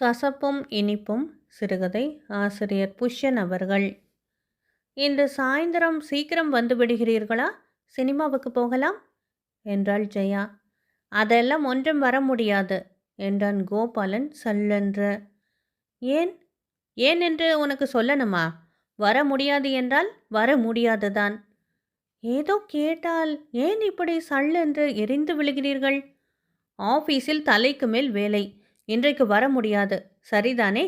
கசப்பும் இனிப்பும் சிறுகதை ஆசிரியர் புஷ்யன் அவர்கள். இன்று சாயந்தரம் சீக்கிரம் வந்து விடுகிறீர்களா? சினிமாவுக்கு போகலாம்? என்றாள் ஜெயா. அதெல்லாம் ஒன்றும் வர முடியாது என்றான் கோபாலன் சல்லென்று. ஏன்? ஏன் என்று உனக்கு சொல்லணுமா? வர முடியாது என்றால் வர முடியாதுதான். ஏதோ கேட்டால் ஏன் இப்படி சல்லென்று எரிந்து விழுகிறீர்கள்? ஆஃபீஸில் தலைக்கு மேல் வேலை. இன்றைக்கு வர முடியாது. சரிதானே?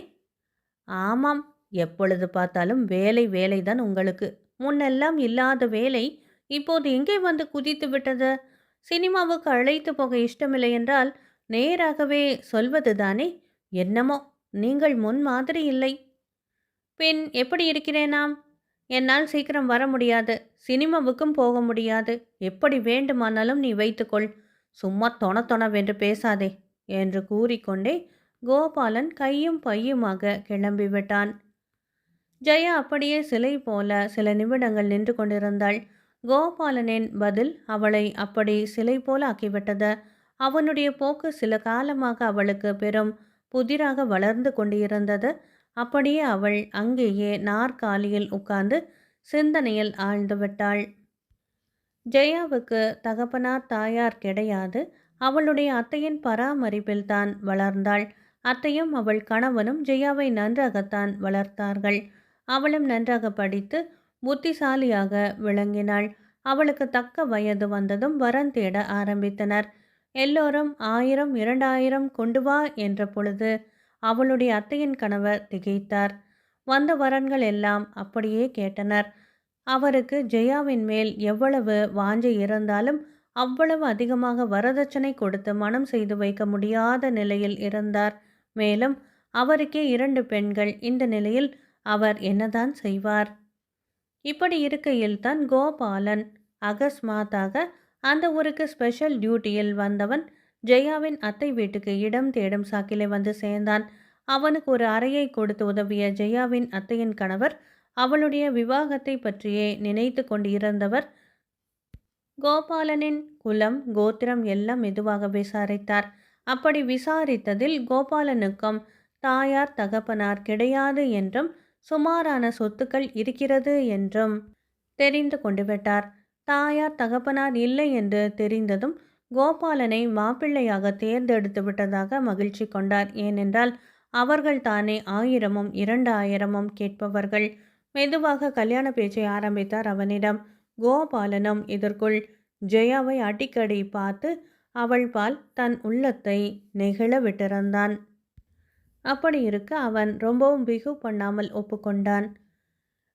ஆமாம். எப்பொழுது பார்த்தாலும் வேலை வேலைதான் உங்களுக்கு. முன்னெல்லாம் இல்லாத வேலை இப்போது எங்கே வந்து குதித்து விட்டது? சினிமாவுக்கு அழைத்து போக இஷ்டமில்லை என்றால் நேராகவே சொல்வது தானே என்னமோ நீங்கள் முன் மாதிரி இல்லை. பின் எப்படி இருக்கிறேனாம்? என்னால் சீக்கிரம் வர முடியாது. சினிமாவுக்கும் போக முடியாது. எப்படி வேண்டுமானாலும் நீ வைத்துக்கொள். சும்மா தொண தொணவென்று பேசாதே. என்று கூறிக்கொண்டே கோபாலன் கையும் பையுமாக கிளம்பிவிட்டான். ஜெயா அப்படியே சிலை போல சில நிமிடங்கள் நின்று கொண்டிருந்தாள். கோபாலனின் பதில் அவளை அப்படி சிலை போல ஆக்கிவிட்டது. அவனுடைய போக்கு சில காலமாக அவளுக்கு பெரும் புதிராக வளர்ந்து கொண்டிருந்தது. அப்படியே அவள் அங்கேயே நாற்காலியில் உட்கார்ந்து சிந்தனையில் ஆழ்ந்துவிட்டாள் ஜெயாவுக்கு தகப்பனார் தாயார் கிடையாது. அவளுடைய அத்தையின் பராமரிப்பில் தான் வளர்ந்தாள். அத்தையும் அவள் கணவனும் ஜெயாவை நன்றாகத்தான் வளர்த்தார்கள். அவளும் நன்றாக படித்து புத்திசாலியாக விளங்கினாள். அவளுக்கு தக்க வயது வந்ததும் வரன் தேட ஆரம்பித்தனர். எல்லோரும் ஆயிரம் இரண்டாயிரம் கொண்டு வா என்ற பொழுது அவளுடைய அத்தையின் கணவர் திகைத்தார். வந்த வரன்கள் எல்லாம் அப்படியே கேட்டனர். அவருக்கு ஜெயாவின் மேல் எவ்வளவு வாஞ்சை இருந்தாலும் அவ்வளவு அதிகமாக வரதட்சணை கொடுத்து மனம் செய்து வைக்க முடியாத நிலையில் இருந்தார் மேலும் அவருக்கே இரண்டு பெண்கள். இந்த நிலையில் அவர் என்னதான் செய்வார்? இப்படி இருக்கையில் தான் கோபாலன் அகஸ்மாத்தாக அந்த ஊருக்கு ஸ்பெஷல் டியூட்டியில் வந்தவன் ஜெயாவின் அத்தை வீட்டுக்கு இடம் தேடும் சாக்கிலே வந்து சேர்ந்தான். அவனுக்கு ஒரு அறையை கொடுத்து உதவிய ஜெயாவின் அத்தையின் கணவர் அவளுடைய விவாகத்தை பற்றியே நினைத்து கொண்டிருந்தவர் கோபாலனின் குலம் கோத்திரம் எல்லாம் மெதுவாக விசாரித்தார் அப்படி விசாரித்ததில் கோபாலனுக்கும் தாயார் தகப்பனார் கிடையாது என்றும் சுமாரான சொத்துக்கள் இருக்கிறது என்றும் தெரிந்து கொண்டு விட்டார். தாயார் தகப்பனார் இல்லை என்று தெரிந்ததும் கோபாலனை மாப்பிள்ளையாக தேர்ந்தெடுத்து விட்டதாக மகிழ்ச்சி கொண்டார். ஏனென்றால் அவர்கள் தானே ஆயிரமும் இரண்டாயிரமும் கேட்பவர்கள். மெதுவாக கல்யாண பேச்சை ஆரம்பித்தார் அவனிடம். கோபாலனும் இதற்குள் ஜெயாவை அடிக்கடி பார்த்து அவள் பால் தன் உள்ளத்தை நெகிழ விட்டிருந்தான். அப்படி இருக்க அவன் ரொம்பவும் பிகு பண்ணாமல் ஒப்புக்கொண்டான்.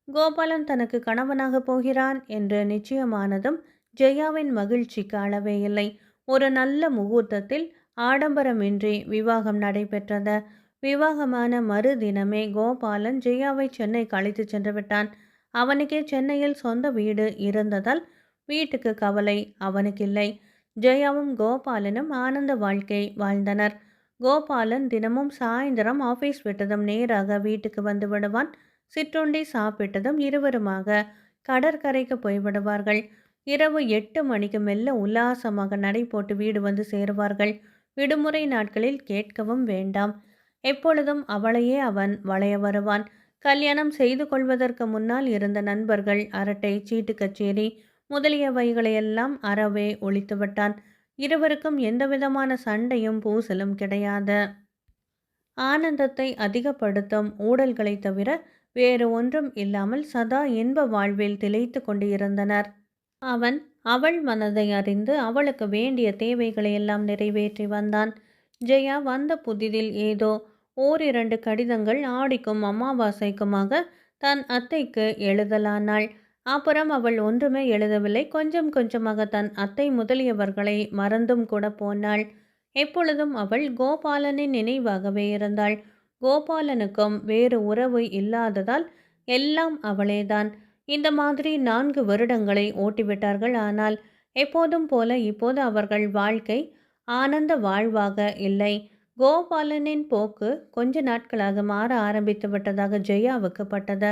கோபாலன் தனக்கு கணவனாக போகிறான் என்று நிச்சயமானதும் ஜெயாவின் மகிழ்ச்சிக்கு அளவே இல்லை. ஒரு நல்ல முகூர்த்தத்தில் ஆடம்பரமின்றி விவாகம் நடைபெற்றது. விவாகமான மறுதினமே கோபாலன் ஜெயாவை சென்னை அழைத்து சென்று விட்டான். அவனுக்கே சென்னையில் சொந்த வீடு இருந்ததால் வீட்டுக்கு கவலை அவனுக்கில்லை. ஜெயாவும் கோபாலனும் ஆனந்த வாழ்க்கை வாழ்ந்தனர். கோபாலன் தினமும் சாயந்தரம் ஆஃபீஸ் விட்டதும் நேராக வீட்டுக்கு வந்து விடுவான். சிற்றுண்டி சாப்பிட்டதும் இருவருமாக கடற்கரைக்கு போய்விடுவார்கள் இரவு எட்டு மணிக்கு மெல்ல உல்லாசமாக நடை போட்டு வீடு வந்து சேருவார்கள். விடுமுறை நாட்களில் கேட்கவும் வேண்டாம். எப்பொழுதும் அவளையே அவன் வளைய வருவான். கல்யாணம் செய்து கொள்வதற்கு முன்னால் இருந்த நண்பர்கள் அரட்டை சீட்டு கச்சேரி முதலியவைகளையெல்லாம் அறவே ஒழித்துவிட்டான் இருவருக்கும் எந்தவிதமான சண்டையும் பூசலும் கிடையாது. ஆனந்தத்தை அதிகப்படுத்தும் ஊடல்களை தவிர வேறு ஒன்றும் இல்லாமல் சதா இன்ப வாழ்வில் திளைத்து கொண்டு இருந்தனர் அவன் அவள் மனதை அறிந்து அவளுக்கு வேண்டிய தேவைகளை எல்லாம் நிறைவேற்றி வந்தான். ஜெயா வந்த புதிதில் ஏதோ ஓரிரண்டு கடிதங்கள் ஆடிக்கும் அமாவாசைக்குமாக தன் அத்தைக்கு எழுதலானாள். அப்புறம் அவள் ஒன்றுமே எழுதவில்லை. கொஞ்சம் கொஞ்சமாக தன் அத்தை முதலியவர்களை மறந்தும் கூட போனாள். எப்பொழுதும் அவள் கோபாலனின் நினைவாகவே இருந்தாள். கோபாலனுக்கும் வேறு உறவு இல்லாததால் எல்லாம் அவளேதான். இந்த மாதிரி நான்கு வருடங்களை ஓட்டிவிட்டார்கள் ஆனால் எப்போதும் போல இப்போது அவர்கள் வாழ்க்கை ஆனந்த வாழ்வாக இல்லை. கோபாலனின் போக்கு கொஞ்ச நாட்களாக மாற ஆரம்பித்து விட்டதாக ஜெயாவுக்கு பட்டது.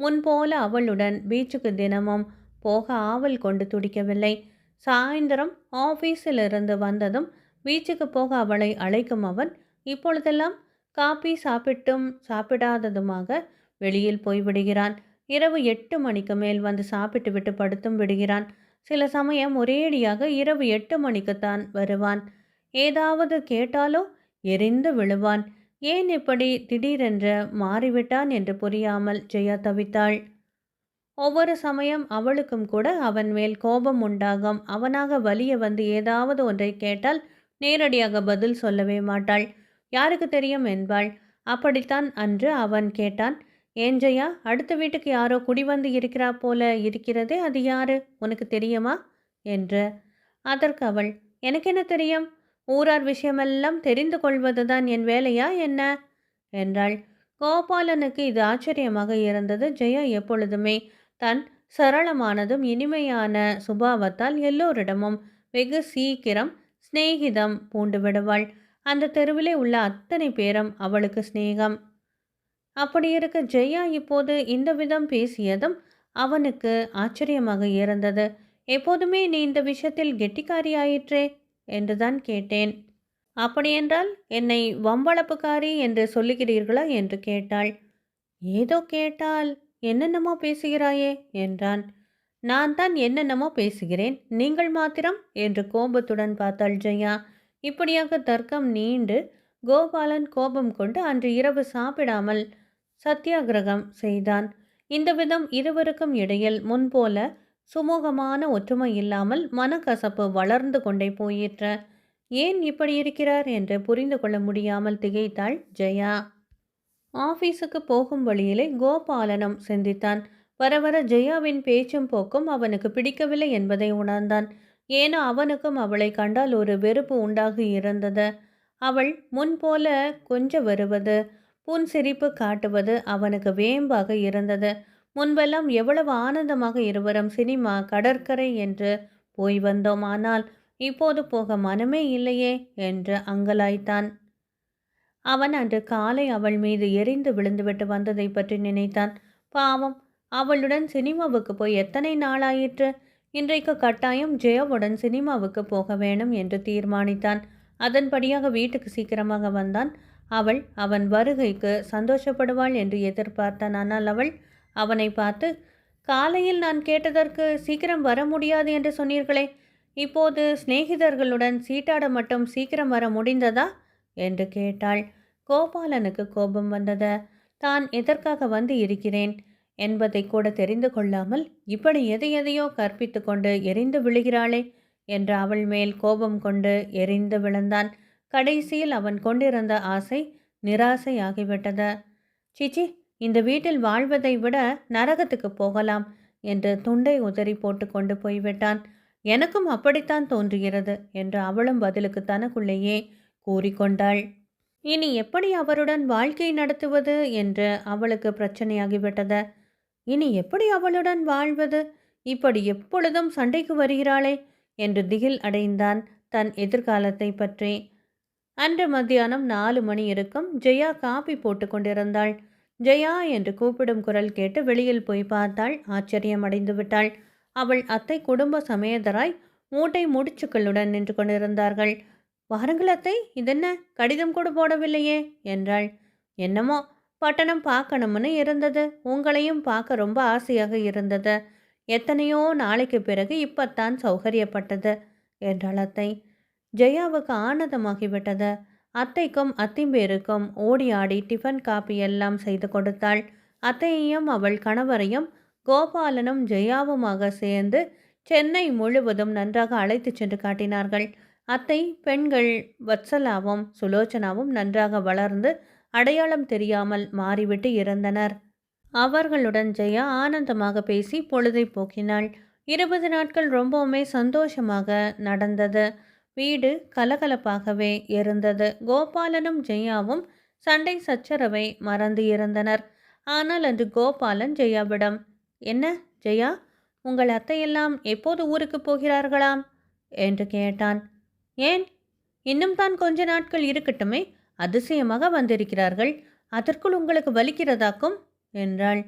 முன்போல அவளுடன் பீச்சுக்கு தினமும் போக ஆவல் கொண்டு துடிக்கவில்லை. சாயந்தரம் ஆஃபீஸில் இருந்து வந்ததும் பீச்சுக்கு போக அவளை அழைக்கும் அவன் இப்பொழுதெல்லாம் காபி சாப்பிட்டும் சாப்பிடாததுமாக வெளியில் போய்விடுகிறான் இரவு எட்டு மணிக்கு மேல் வந்து சாப்பிட்டு விட்டு படுத்தும் விடுகிறான். சில சமயம் ஒரேடியாக இரவு எட்டு மணிக்குத்தான் வருவான். ஏதாவது கேட்டாலோ எரிந்து விழுவான். ஏன் இப்படி திடீரென்று மாறிவிட்டான் என்று புரியாமல் ஜெயா தவித்தாள். ஒவ்வொரு சமயம் அவளுக்கும் கூட அவன் மேல் கோபம் உண்டாகும். அவனாக வலிய வந்து ஏதாவது ஒன்றை கேட்டால் நேரடியாக பதில் சொல்லவே மாட்டாள். யாருக்கு தெரியும் என்பாள். அப்படித்தான் அன்று அவன் கேட்டான். ஏன் ஜெயா? அடுத்த வீட்டுக்கு யாரோ குடி வந்து இருக்கிறா போல இருக்கிறதே அது யாரு? உனக்கு தெரியுமா? என்று. அதற்கு அவள் எனக்கு என்ன தெரியும்? ஊரார் விஷயமெல்லாம் தெரிந்து கொள்வதுதான் என் வேலையா என்ன? என்றாள். கோபாலனுக்கு இது ஆச்சரியமாக இருந்தது. ஜெயா எப்பொழுதுமே தன் சரளமானதும் இனிமையான சுபாவத்தால் எல்லோரிடமும் வெகு சீக்கிரம் சிநேகிதம் பூண்டு விடுவாள். அந்த தெருவிலே உள்ள அத்தனை பேரும் அவளுக்கு சிநேகம். அப்படி இருக்க ஜெயா இப்போது இந்த விதம் பேசியதும் அவனுக்கு ஆச்சரியமாக இருந்தது. எப்போதுமே நீ இந்த விஷயத்தில் கெட்டிக்காரியாயிற்றே என்றுதான் கேட்டேன். அப்படியென்றால் என்னை வம்பளப்புக்காரி என்று சொல்லுகிறீர்களா? என்று கேட்டாள். ஏதோ கேட்டால் என்னென்னமோ பேசுகிறாயே என்றான். நான் தான் என்னென்னமோ பேசுகிறேன் நீங்கள் மாத்திரம்? என்று கோபத்துடன் பார்த்தாள் ஜெயா. இப்படியாக தர்க்கம் நீண்டு கோபாலன் கோபம் கொண்டு அன்று இரவு சாப்பிடாமல் சத்தியாகிரகம் செய்தான். இந்த விதம் இருவருக்கும் இடையில் முன்போல சுமூகமான ஒற்றுமை இல்லாமல் மனக்கசப்பு வளர்ந்து கொண்டே போயிற்ற. ஏன் இப்படி இருக்கிறார் என்று புரிந்து கொள்ள முடியாமல் திகைத்தாள் ஜெயா. ஆபீஸுக்கு போகும் வழியிலே கோபாலனும் சிந்தித்தான். வர வர ஜெயாவின் பேச்சும் போக்கும் அவனுக்கு பிடிக்கவில்லை என்பதை உணர்ந்தான். ஏனோ அவனுக்கும் அவளை கண்டால் ஒரு வெறுப்பு உண்டாகி இருந்தது. அவள் முன்போல கொஞ்ச வருவது புன்சிரிப்பு காட்டுவது அவனுக்கு வேம்பாக இருந்தது. முன்பெல்லாம் எவ்வளவு ஆனந்தமாக இருவரும் சினிமா கடற்கரை என்று போய் வந்தோம். ஆனால் இப்போது போக மனமே இல்லையே என்று அங்கலாய்த்தான். அவன் அன்று காலை அவள் மீது எரிந்து விழுந்துவிட்டு வந்ததை பற்றி நினைத்தான். பாவம் அவளுடன் சினிமாவுக்கு போய் எத்தனை நாளாயிற்று? இன்றைக்கு கட்டாயம் ஜெயாவுடன் சினிமாவுக்கு போக வேணும் என்று தீர்மானித்தான். அதன்படியாக வீட்டுக்கு சீக்கிரமாக வந்தான். அவள் அவன் வருகைக்கு சந்தோஷப்படுவாள் என்று எதிர்பார்த்தான். ஆனால் அவள் அவனை பார்த்து காலையில் நான் கேட்டதற்கு சீக்கிரம் வர முடியாது என்று சொன்னீர்களே. இப்போது சிநேகிதர்களுடன் சீட்டாட மட்டும் சீக்கிரம் வர முடிந்ததா? என்று கேட்டாள். கோபாலனுக்கு கோபம் வந்தது. தான் எதற்காக வந்து இருக்கிறேன்? என்பதை கூட தெரிந்து கொள்ளாமல் இப்படி எதை எதையோ கற்பித்து கொண்டு எரிந்து விழுகிறாளே என்று அவள் மேல் கோபம் கொண்டு எரிந்து விழுந்தான். கடைசியில் அவன் கொண்டிருந்த ஆசை நிராசையாகிவிட்டது. சிச்சி இந்த வீட்டில் வாழ்வதை விட நரகத்துக்கு போகலாம் என்று துண்டை உதறி போட்டு கொண்டு போய்விட்டான். எனக்கும் அப்படித்தான் தோன்றுகிறது என்று அவளும் பதிலுக்கு தனக்குள்ளேயே கூறிக்கொண்டாள் இனி எப்படி அவருடன் வாழ்க்கை நடத்துவது? என்று அவளுக்கு பிரச்சனையாகிவிட்டது. இனி எப்படி அவளுடன் வாழ்வது? இப்படி எப்பொழுதும் சண்டைக்கு வருகிறாளே என்று திகில் அடைந்தான் தன் எதிர்காலத்தை பற்றி. அன்று மத்தியானம் நாலு மணி இருக்கும் ஜெயா காபி போட்டு கொண்டிருந்தாள். ஜெயா என்று கூப்பிடும் குரல் கேட்டு வெளியில் போய் பார்த்தாள். ஆச்சரியம் அடைந்து விட்டாள். அவள் அத்தை குடும்ப சமேதராய் மூட்டை முடிச்சுக்களுடன் நின்று கொண்டிருந்தார்கள். வாருங்கள் அத்தை இதென்ன? கடிதம் கூட போடவில்லையே என்றாள். என்னமோ பட்டணம் பார்க்கணும்னு இருந்தது. உங்களையும் பார்க்க ரொம்ப ஆசையாக இருந்தது. எத்தனையோ நாளைக்கு பிறகு இப்பத்தான் சௌகரியப்பட்டது என்றாள் அத்தை. ஜெயாவுக்கு ஆனந்தமாகிவிட்டது. அத்தைக்கும் அத்திம்பேருக்கும் ஓடி ஆடி டிஃபன் காப்பி எல்லாம் செய்து கொடுத்தாள். அத்தையையும் அவள் கணவரையும் கோபாலனும் ஜெயாவுமாக சேர்ந்து சென்னை முழுவதும் நன்றாக அழைத்து சென்று காட்டினார்கள். அத்தை பெண்கள் வத்சலாவும் சுலோச்சனாவும் நன்றாக வளர்ந்து அடையாளம் தெரியாமல் மாறிவிட்டு இருந்தனர் அவர்களுடன் ஜெயா ஆனந்தமாக பேசி பொழுதை போக்கினாள். இருபது நாட்கள் ரொம்பவுமே சந்தோஷமாக நடந்தது. வீடு கலகலப்பாகவே இருந்தது. கோபாலனும் ஜெயாவும் சண்டை சச்சரவை மறந்து இருந்தனர். ஆனால் அன்று கோபாலன் ஜெயாவிடம் என்ன ஜெயா உங்கள் அத்தையெல்லாம் எப்போது ஊருக்கு போகிறார்களாம்? என்று கேட்டான். ஏன்? இன்னும் தான் கொஞ்ச நாட்கள் இருக்கட்டுமே அதிசயமாக வந்திருக்கிறார்கள். அதற்குள் உங்களுக்கு வலிக்கிறதாக்கும் என்றாள்.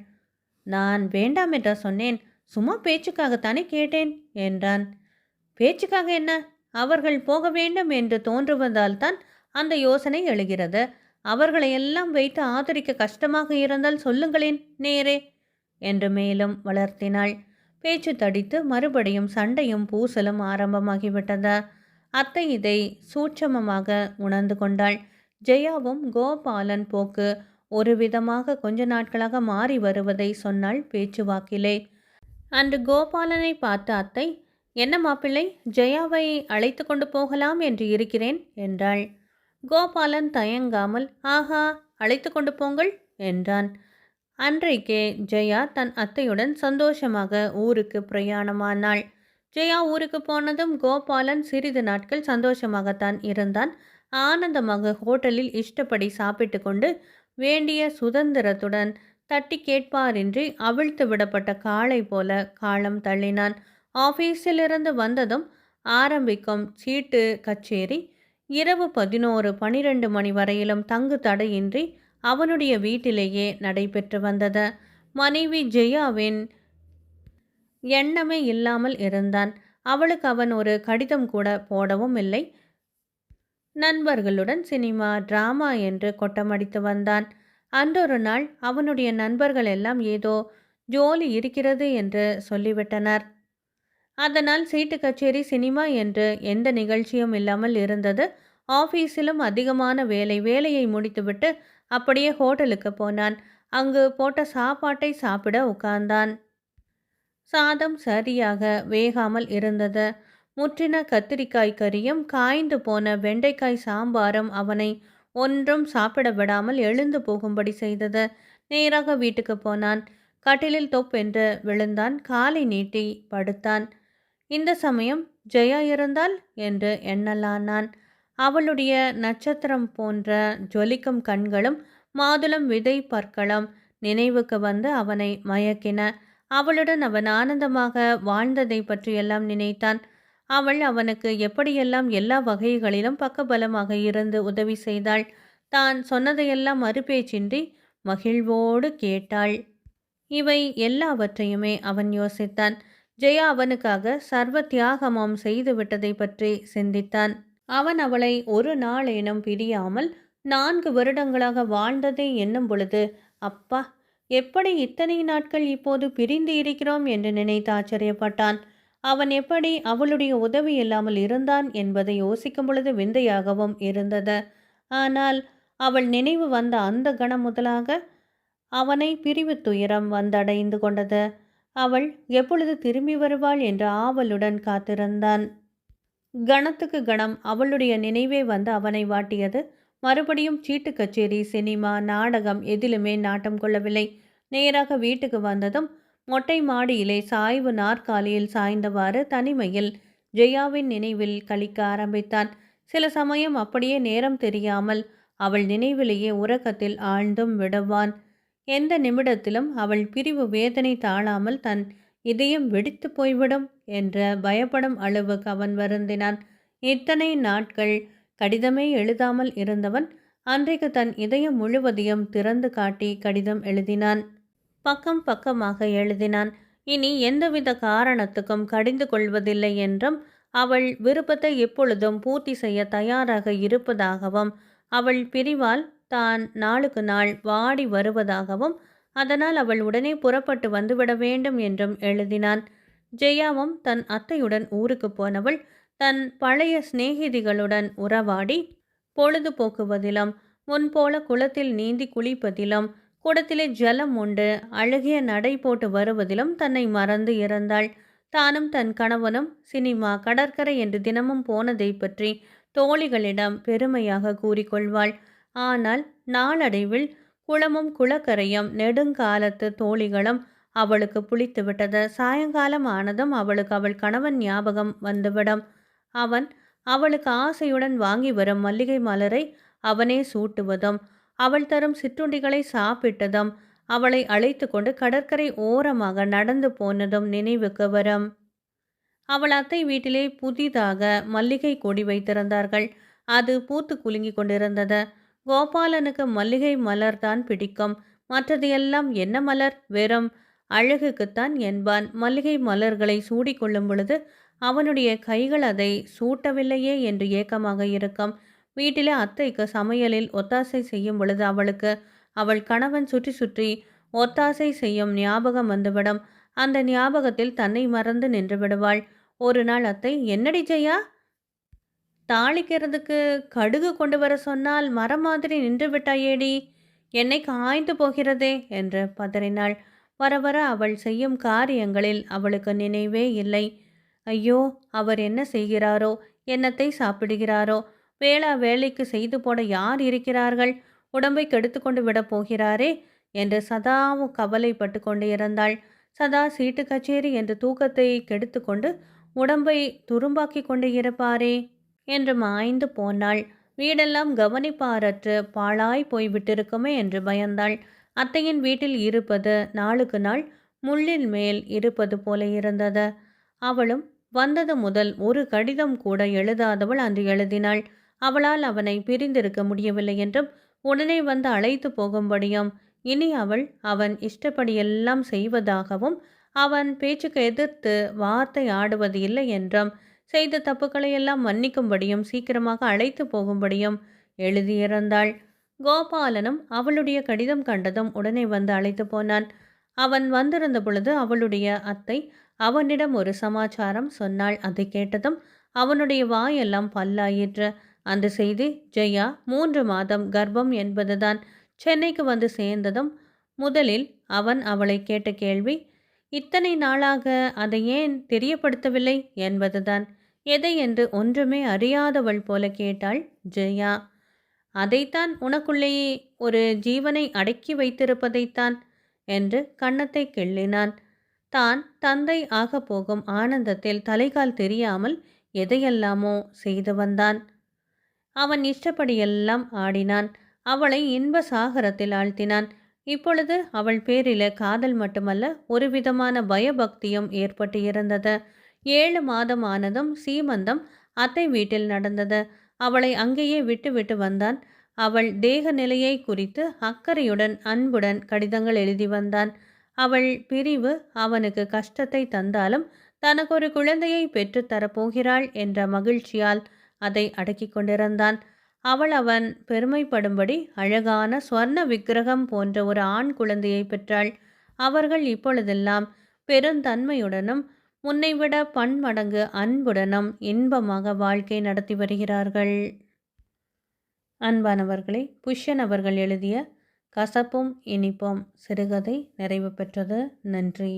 நான் வேண்டாம் என்றா சொன்னேன். சும்மா பேச்சுக்காகத்தானே கேட்டேன் என்றான். பேச்சுக்காக என்ன? அவர்கள் போக வேண்டும் என்று தோன்றுவதால் தான் அந்த யோசனை எழுகிறது. அவர்களை எல்லாம் வைத்து ஆதரிக்க கஷ்டமாக இருந்தால் சொல்லுங்களேன் நேரே! என்று மேலும் வளர்த்தினாள். பேச்சு தடித்து மறுபடியும் சண்டையும் பூசலும் ஆரம்பமாகிவிட்டது. அத்தை இதை சூட்சமமாக உணர்ந்து கொண்டாள். ஜெயாவும் கோபாலன் போக்கு ஒரு விதமாக கொஞ்ச நாட்களாக மாறி வருவதை சொன்னாள் பேச்சுவாக்கிலே. அன்று கோபாலனை பார்த்த அத்தை என்ன மாப்பிள்ளை ஜெயாவை அழைத்து கொண்டு போகலாம் என்று இருக்கிறேன் என்றாள். கோபாலன் தயங்காமல் ஆஹா அழைத்து கொண்டு போங்கள் என்றான். அன்றைக்கே ஜெயா தன் அத்தையுடன் சந்தோஷமாக ஊருக்கு பிரயாணமானாள். ஜெயா ஊருக்கு போனதும் கோபாலன் சிறிது நாட்கள் சந்தோஷமாகத்தான் இருந்தான். ஆனந்தமாக ஹோட்டலில் இஷ்டப்படி சாப்பிட்டு கொண்டு வேண்டிய சுதந்திரத்துடன் தட்டி கேட்பாரின்றி அவிழ்த்து விடப்பட்ட காளை போல காலம் தள்ளினான். ஆஃபீஸிலிருந்து வந்ததும் ஆரம்பிக்கும் சீட்டு கச்சேரி இரவு பதினோரு பனிரெண்டு மணி வரையிலும் தங்கு தடையின்றி அவனுடைய வீட்டிலேயே நடைபெற்று வந்தது. மனைவி ஜெயாவின் எண்ணமே இல்லாமல் இருந்தான். அவளுக்கு அவன் ஒரு கடிதம் கூட போடவும் இல்லை. நண்பர்களுடன் சினிமா டிராமா என்று கொட்டமடித்து வந்தான். அன்றொரு நாள் அவனுடைய நண்பர்கள் எல்லாம் ஏதோ ஜோலி இருக்கிறது என்று சொல்லிவிட்டனர். அதனால் சீட்டு கச்சேரி சினிமா என்று எந்த நிகழ்ச்சியும் இல்லாமல் இருந்தது. ஆஃபீஸிலும் அதிகமான வேலை வேலையை முடித்துவிட்டு அப்படியே ஹோட்டலுக்கு போனான். அங்கு போட்ட சாப்பாட்டை சாப்பிட உட்கார்ந்தான். சாதம் சரியாக வேகாமல் இருந்தது. முற்றின கத்திரிக்காய் கறியும் காய்ந்து போன வெண்டைக்காய் சாம்பாரும் அவனை ஒன்றும் சாப்பிட விடாமல் எழுந்து போகும்படி செய்தது. நேராக வீட்டுக்கு போனான். கட்டிலில் தொப்பென்று விழுந்தான். காலை நீட்டி படுத்தான். இந்த சமயம் ஜெயா இருந்தால் என்று எண்ணலானான். அவளுடைய நட்சத்திரம் போன்ற ஜொலிக்கும் கண்களும் மாதுளம் விதை பற்களும் நினைவுக்கு வந்து அவனை மயக்கின. அவளுடன் அவன் ஆனந்தமாக வாழ்ந்ததை பற்றியெல்லாம் நினைத்தான். அவள் அவனுக்கு எப்படியெல்லாம் எல்லா வகைகளிலும் பக்கபலமாக இருந்து உதவி செய்தாள். தான் சொன்னதையெல்லாம் மறுபேச்சின்றி மகிழ்வோடு கேட்டாள். இவை எல்லாவற்றையுமே அவன் யோசித்தான். ஜெயா அவனுக்காக சர்வ தியாகமும் செய்து விட்டதை பற்றி சிந்தித்தான். அவன் அவளை ஒரு நாளேனும் பிரியாமல் நான்கு வருடங்களாக வாழ்ந்ததை எண்ணும் பொழுது அப்பா எப்படி இத்தனை நாட்கள் இப்போது பிரிந்து இருக்கிறோம்? என்று நினைத்து ஆச்சரியப்பட்டான். அவன் எப்படி அவளுடைய உதவி இல்லாமல் இருந்தான் என்பதை யோசிக்கும் பொழுது விந்தையாகவும் இருந்தது. ஆனால் அவள் நினைவு வந்த அந்த கணம் முதலாக அவனை பிரிவு துயரம் வந்தடைந்து கொண்டது. அவள் எப்பொழுது திரும்பி வருவாள் என்ற ஆவலுடன் காத்திருந்தான். கணத்துக்கு கணம் அவளுடைய நினைவே வந்து அவனை வாட்டியது. மறுபடியும் சீட்டு கச்சேரி சினிமா நாடகம் எதிலுமே நாட்டம் கொள்ளவில்லை. நேராக வீட்டுக்கு வந்ததும் மொட்டை மாடியிலே சாய்வு நாற்காலியில் சாய்ந்தவாறு தனிமையில் ஜெயாவின் நினைவில் கழிக்க ஆரம்பித்தான். சில சமயம் அப்படியே நேரம் தெரியாமல் அவள் நினைவிலேயே உறக்கத்தில் ஆழ்ந்தும் விடுவான். எந்த நிமிடத்திலும் அவள் பிரிவு வேதனை தாழாமல் தன் இதயம் வெடித்து போய்விடும் என்ற பயப்படும் அளவுக்கு அவன் வருந்தினான். இத்தனை நாட்கள் கடிதமே எழுதாமல் இருந்தவன் அன்றைக்கு தன் இதயம் முழுவதையும் திறந்து காட்டி கடிதம் எழுதினான். பக்கம் பக்கமாக எழுதினான். இனி எந்தவித காரணத்துக்கும் கடிந்து கொள்வதில்லை என்றும் அவள் விருப்பத்தை எப்பொழுதும் பூர்த்தி செய்ய தயாராக இருப்பதாகவும் அவள் பிரிவால் தான் நாளுக்கு நாள் வாடி வருவதாகவும் அதனால் அவள் உடனே புறப்பட்டு வந்துவிட வேண்டும் என்றும் எழுதினான். ஜெயாவும் தன் அத்தையுடன் ஊருக்கு போனவள் தன் பழைய சிநேகிதிகளுடன் உறவாடி பொழுது போக்குவதிலும் முன்போல குளத்தில் நீந்தி குளிப்பதிலும் குடத்திலே ஜலம் உண்டு அழகிய நடை போட்டு வருவதிலும் தன்னை மறந்து இறந்தாள். தானும் தன் கணவனும் சினிமா கடற்கரை என்று தினமும் போனதை பற்றி தோழிகளிடம் பெருமையாக கூறிக்கொள்வாள். ஆனால் நாளடைவில் குளமும் குளக்கரையும் நெடுங்காலத்து தோழிகளும் அவளுக்கு புளித்துவிட்டது. சாயங்காலம் ஆனதும் அவளுக்கு அவள் கணவன் ஞாபகம் வந்துவிடும். அவன் அவளுக்கு ஆசையுடன் வாங்கி வரும் மல்லிகை மலரை அவனே சூட்டுவதும் அவள் தரும் சிற்றுண்டிகளை சாப்பிட்டதும் அவளை அழைத்து கொண்டு கடற்கரை ஓரமாக நடந்து போனதும் நினைவுக்கு வரும். அவள் அத்தை வீட்டிலே புதிதாக மல்லிகை கொடி வைத்திருந்தார்கள். அது பூத்து குலுங்கி கொண்டிருந்தது. கோபாலனுக்கு மல்லிகை மலர் தான் பிடிக்கும். மற்றது எல்லாம் என்ன மலர்? வெறும் அழகுக்குத்தான் என்பான். மல்லிகை மலர்களை சூடிக்கொள்ளும் பொழுது அவனுடைய கைகள் அதை சூட்டவில்லையே என்று ஏக்கமாக இருக்கும். வீட்டிலே அத்தைக்கு சமையலில் ஒத்தாசை செய்யும் பொழுது அவளுக்கு அவள் கணவன் சுற்றி சுற்றி ஒத்தாசை செய்யும் ஞாபகம் வந்துவிடும். அந்த ஞாபகத்தில் தன்னை மறந்து நின்று விடுவாள். ஒரு நாள் அத்தை என்னடி ஜெயா? தாளிக்கிறதுக்கு கடுகு கொண்டு வர சொன்னால் மரம் மாதிரி நின்று விட்டாயேடி. என்னை காய்ந்து போகிறதே என்று பதறினாள். வர வர அவள் செய்யும் காரியங்களில் அவளுக்கு நினைவே இல்லை. ஐயோ அவர் என்ன செய்கிறாரோ என்னத்தை சாப்பிடுகிறாரோ வேளா வேலைக்கு செய்து போட யார் இருக்கிறார்கள் உடம்பை கெடுத்து கொண்டு விடப் போகிறாரே என்று சதாவும் கவலைப்பட்டு கொண்டு இருந்தாள். சதா சீட்டு கச்சேரி என்று தூக்கத்தை கெடுத்து கொண்டு உடம்பை துரும்பாக்கி கொண்டு இருப்பாரே. என்று மாய்ந்து போனாள். வீடெல்லாம் கவனிப்பாரற்று பாழாய் போய்விட்டிருக்குமே என்று பயந்தாள். அத்தையின் வீட்டில் இருப்பது நாளுக்கு நாள் முள்ளின் மேல் இருப்பது போல இருந்தது. அவளும் வந்தது முதல் ஒரு கடிதம் கூட எழுதாதவள் அன்று எழுதினாள். அவளால் அவனை பிரிந்திருக்க முடியவில்லை என்றும் உடனே வந்து அழைத்து போகும்படியும் இனி அவள் அவன் இஷ்டப்படியெல்லாம் செய்வதாகவும் அவன் பேச்சுக்கு எதிர்த்து வார்த்தை ஆடுவது இல்லை என்றும் செய்த தப்புக்களை எல்லாம் மன்னிக்கும்படியும் சீக்கிரமாக அழைத்து போகும்படியும் எழுதியிருந்தாள் கோபாலனும் அவளுடைய கடிதம் கண்டதும் உடனே வந்து அழைத்து போனான். அவன் வந்திருந்த பொழுது அவளுடைய அத்தை அவனிடம் ஒரு சமாச்சாரம் சொன்னாள். அதை கேட்டதும் அவனுடைய வாயெல்லாம் பல்லாயிற்று. அந்த செய்தி ஜெயா மூன்று மாதம் கர்ப்பம் என்பதுதான். சென்னைக்கு வந்து சேர்ந்ததும் முதலில் அவன் அவளை கேட்ட கேள்வி இத்தனை நாளாக அதை ஏன் தெரியப்படுத்தவில்லை? என்பதுதான். எதை என்று ஒன்றுமே அறியாதவள் போல கேட்டாள் ஜெயா. அதைத்தான் உனக்குள்ளேயே ஒரு ஜீவனை அடக்கி வைத்திருப்பதைத்தான் என்று கன்னத்தை கிள்ளினான். தான் தந்தை ஆகப் போகும் ஆனந்தத்தில் தலைகால் தெரியாமல் எதையெல்லாமோ செய்து வந்தான். அவன் இஷ்டப்படியெல்லாம் ஆடினான். அவளை இன்ப சாகரத்தில் ஆழ்த்தினான். இப்பொழுது அவள் பேரில காதல் மட்டுமல்ல ஒரு விதமான பயபக்தியும் ஏற்பட்டு இருந்தது ஏழு மாதம் ஆனதும் சீமந்தம் அத்தை வீட்டில் நடந்தது. அவளை அங்கேயே விட்டு விட்டு வந்தான். அவள் தேக நிலையை குறித்து அக்கறையுடன் அன்புடன் கடிதங்கள் எழுதி வந்தான். அவள் பிரிவு அவனுக்கு கஷ்டத்தை தந்தாலும் தனக்கு ஒரு குழந்தையை பெற்றுத்தரப்போகிறாள் என்ற மகிழ்ச்சியால் அதை அடக்கி கொண்டிருந்தான். அவள் அவன் பெருமைப்படும்படி அழகான ஸ்வர்ண விக்கிரகம் போன்ற ஒரு ஆண் குழந்தையை பெற்றாள். அவர்கள் இப்பொழுதெல்லாம் பெருந்தன்மையுடனும் முன்னைவிட பன்மடங்கு அன்புடனும் இன்பமாக வாழ்க்கை நடத்தி வருகிறார்கள். அன்பானவர்களை புஷ்யன் அவர்கள் எழுதிய கசப்பும் இனிப்பும் சிறுகதை நிறைவு பெற்றது. நன்றி.